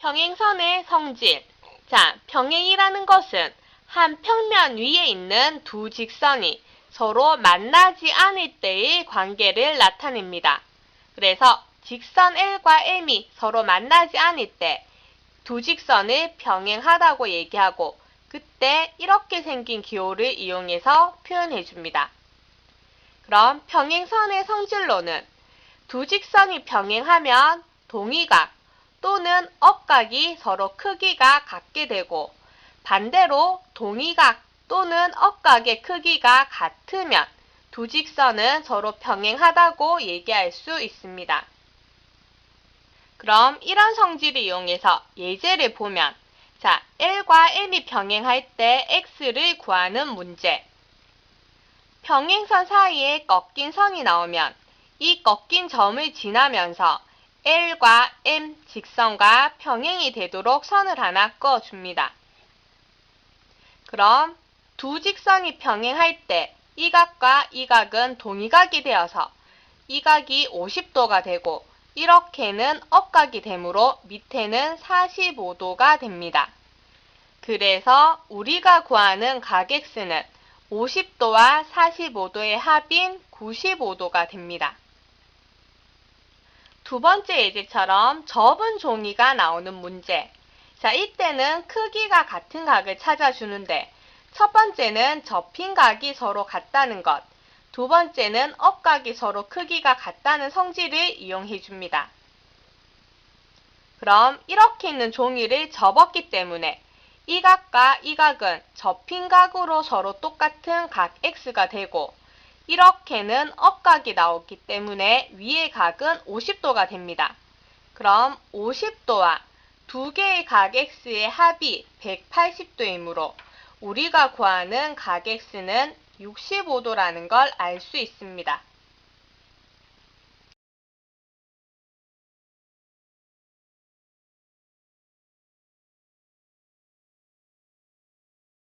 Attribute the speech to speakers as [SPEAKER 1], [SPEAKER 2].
[SPEAKER 1] 평행선의 성질. 자, 평행이라는 것은 한 평면 위에 있는 두 직선이 서로 만나지 않을 때의 관계를 나타냅니다. 그래서 직선 L과 M이 서로 만나지 않을 때 두 직선을 병행하다고 얘기하고 그때 이렇게 생긴 기호를 이용해서 표현해 줍니다. 그럼 평행선의 성질로는 두 직선이 병행하면 동의각 또는 억각이 서로 크기가 같게 되고 반대로 동의각 또는 억각의 크기가 같으면 두 직선은 서로 평행하다고 얘기할 수 있습니다. 그럼 이런 성질을 이용해서 예제를 보면 자, L과 M이 병행할 때 X를 구하는 문제. 평행선 사이에 꺾인 선이 나오면 이 꺾인 점을 지나면서 L과 M 직선과 평행이 되도록 선을 하나 그어줍니다. 그럼 두 직선이 병행할 때 이 각과 이 각은 동의각이 되어서 이 각이 50도가 되고 이렇게는 억각이 되므로 밑에는 45도가 됩니다. 그래서 우리가 구하는 각 X는 50도와 45도의 합인 95도가 됩니다. 두 번째 예제처럼 접은 종이가 나오는 문제. 자, 이때는 크기가 같은 각을 찾아주는데 첫 번째는 접힌 각이 서로 같다는 것, 두 번째는 억각이 서로 크기가 같다는 성질을 이용해 줍니다. 그럼 이렇게 있는 종이를 접었기 때문에 이 각과 이 각은 접힌 각으로 서로 똑같은 각 X가 되고 이렇게는 억각이 나오기 때문에 위의 각은 50도가 됩니다. 그럼 50도와 두 개의 각 X의 합이 180도이므로 우리가 구하는 각 X는 65도라는 걸 알 수 있습니다.